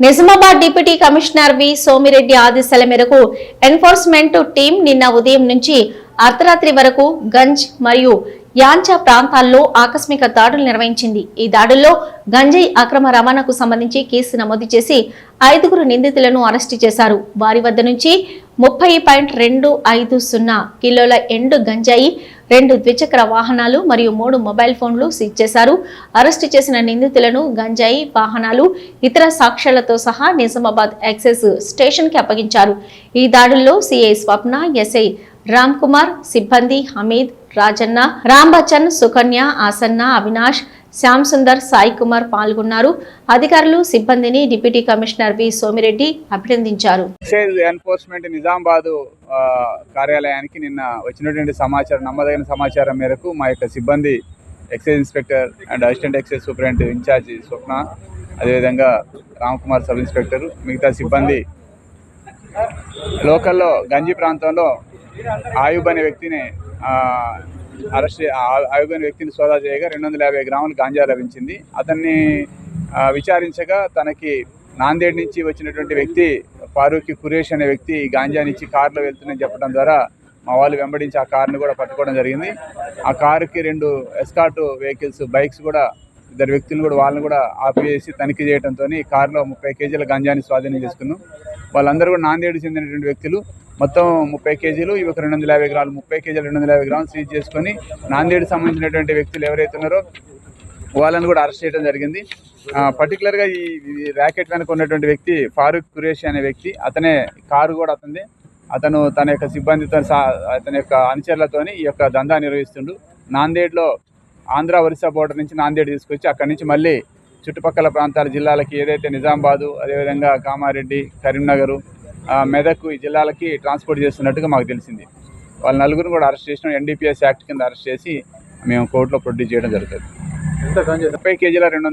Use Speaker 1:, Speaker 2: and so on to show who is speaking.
Speaker 1: Nizamabad deputy commissioner V. Somireddy ఆదేశాల మేరకు enforcement team నిన్న ఉదయం నుంచి అర్ధరాత్రి వరకు గంజ్ మరియు యాంచా ప్రాంతాల్లో ఆకస్మిక దాడులు నిర్వహించింది. ఈ దాడుల్లో గంజాయి అక్రమ రవాణాకు సంబంధించి కేసు నమోదు చేసి ఐదుగురు నిందితులను అరెస్టు చేశారు. వారి వద్ద నుంచి ముప్పై పాయింట్ రెండు ఐదు సున్నా కిలోల ఎండు గంజాయి రెండు ద్విచక్ర వాహనాలు మరియు మూడు మొబైల్ ఫోన్లు సీజ్ చేశారు. అరెస్టు చేసిన నిందితులను గంజాయి వాహనాలు ఇతర సాక్ష్యాలతో సహా నిజామాబాద్ ఎక్సైజ్ స్టేషన్కి అప్పగించారు. ఈ దాడుల్లో సిఐ స్వప్న ఎస్ఐ రామ్ కుమార్ సిబ్బంది హమీద్ రాజన్న రామ్ బచ్చన్ సుకన్య ఆసన్న అవినాష్ శ్యామ్ సుందర్ సాయి కుమార్ పాల్గొన్నారు. అధికారులు సిబ్బందిని డిప్యూటీ కమిషనర్ వి సోమిరెడ్డి అభినందించారు.
Speaker 2: ఎన్ఫోర్స్మెంట్ నిజామాబాద్ కార్యాలయానికి నిన్న వచ్చినటువంటి సమాచారం నమ్మదగిన సమాచారం మేరకు మా యొక్క సిబ్బంది excise inspector and assistant excise superintendent in-charge Swapna అదేవిధంగా రామ్కుమార్ సబ్ ఇన్స్పెక్టర్ మిగతా సిబ్బంది. లోకల్లో గంజి ప్రాంతంలో ఆయుబ్ అనే వ్యక్తిని అరెస్ట్ చే- వ్యక్తిని సోదా చేయగా రెండు వందల యాభై గ్రాములు గాంజా లభించింది. అతన్ని విచారించగా తనకి నాందేడ్ నుంచి వచ్చినటువంటి వ్యక్తి ఫారూక్ కురేష్ అనే వ్యక్తి గాంజానిచ్చి కారులో వెళ్తుందని చెప్పడం ద్వారా మా వాళ్ళు వెంబడించి ఆ కారుని కూడా పట్టుకోవడం జరిగింది. ఆ కారుకి రెండు ఎస్కాట్ వెహికల్స్ బైక్స్ కూడా ఇద్దరు వ్యక్తులు కూడా వాళ్ళని కూడా ఆపివేసి తనిఖీ చేయడంతో కారులో ముప్పై కేజీల గంజాని స్వాధీనం చేసుకున్నాం. వాళ్ళందరూ కూడా నాందేడు చెందినటువంటి వ్యక్తులు. మొత్తం ముప్పై కేజీలు ఇవి ఒక రెండు వందల యాభై గ్రాములు. ముప్పై కేజీలు రెండు వందల యాభై గ్రాములు సీజ్ చేసుకొని నాందేడు సంబంధించినటువంటి వ్యక్తులు ఎవరైతే ఉన్నారో వాళ్ళని కూడా అరెస్ట్ చేయడం జరిగింది. పర్టికులర్గా ఈ ర్యాకెట్ వెనక ఉన్నటువంటి వ్యక్తి ఫారూక్ కురేషి అనే వ్యక్తి అతనే కారు కూడా అతనిది. అతను తన యొక్క సిబ్బందితో సా అతని యొక్క అనుచరులతోని ఈ యొక్క దందా నిర్వహిస్తుండు. నాందేడ్లో ఆంధ్ర ఒరిస్సా బోర్డర్ నుంచి నాందేడ్ తీసుకొచ్చి అక్కడి నుంచి మళ్ళీ చుట్టుపక్కల ప్రాంతాల జిల్లాలకి ఏదైతే నిజామాబాదు అదేవిధంగా కామారెడ్డి కరీంనగరు మెదక్ ఈ జిల్లాలకి ట్రాన్స్పోర్ట్ చేస్తున్నట్టుగా మాకు తెలిసింది. వాళ్ళ నలుగురు కూడా అరెస్ట్ చేసినాం. ఎన్డీపీఎస్ యాక్ట్ కింద అరెస్ట్ చేసి మేము కోర్టులో ప్రొడ్యూస్ చేయడం జరుగుతుంది. ముప్పై కేజీల రెండు